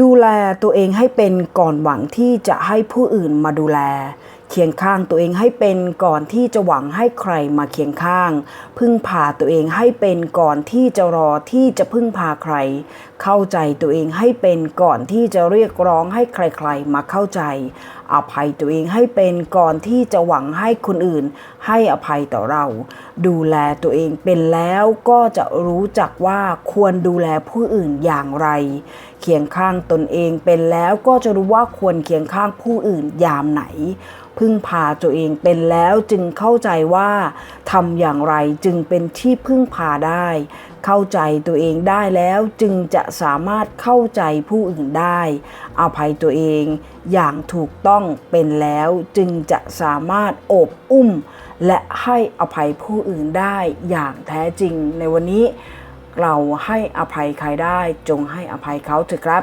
ดูแลตัวเองให้เป็นก่อนหวังที่จะให้ผู้อื่นมาดูแลเคียงข้างตัวเองให้เป็นก่อนที่จะหวังให้ใครมาเคียงข้าง พึ่งพาตัวเองให้เป็นก่อนที่จะรอที่จะพึ่งพาใคร เข้าใจตัวเองให้เป็นก่อนที่จะเรียกร้องให้ใครๆ มาเข้าใจ อภัยตัวเองให้เป็นก่อนที่จะหวังให้คนอื่น ให้อภัยต่อเรา ดูแลตัวเองเป็นแล้วก็จะรู้จักว่าควรดูแลผู้อื่นอย่างไร เคียงข้างตนเองเป็นแล้วก็จะรู้ว่าควรเคียงข้างผู้อื่นยามไหนพึ่งพาตัวเองเป็นแล้วจึงเข้าใจว่าทำอย่างไรจึงเป็นที่พึ่งพาได้ เข้าใจตัวเองได้แล้วจึงจะสามารถเข้าใจผู้อื่นได้อภัยตัวเองอย่างถูกต้องเป็นแล้วจึงจะสามารถโอบอุ้ม และให้อภัยผู้อื่นได้อย่างแท้จริงในวันนี้ เราให้อภัยใครได้จงให้อภัยเขาเถอะครับ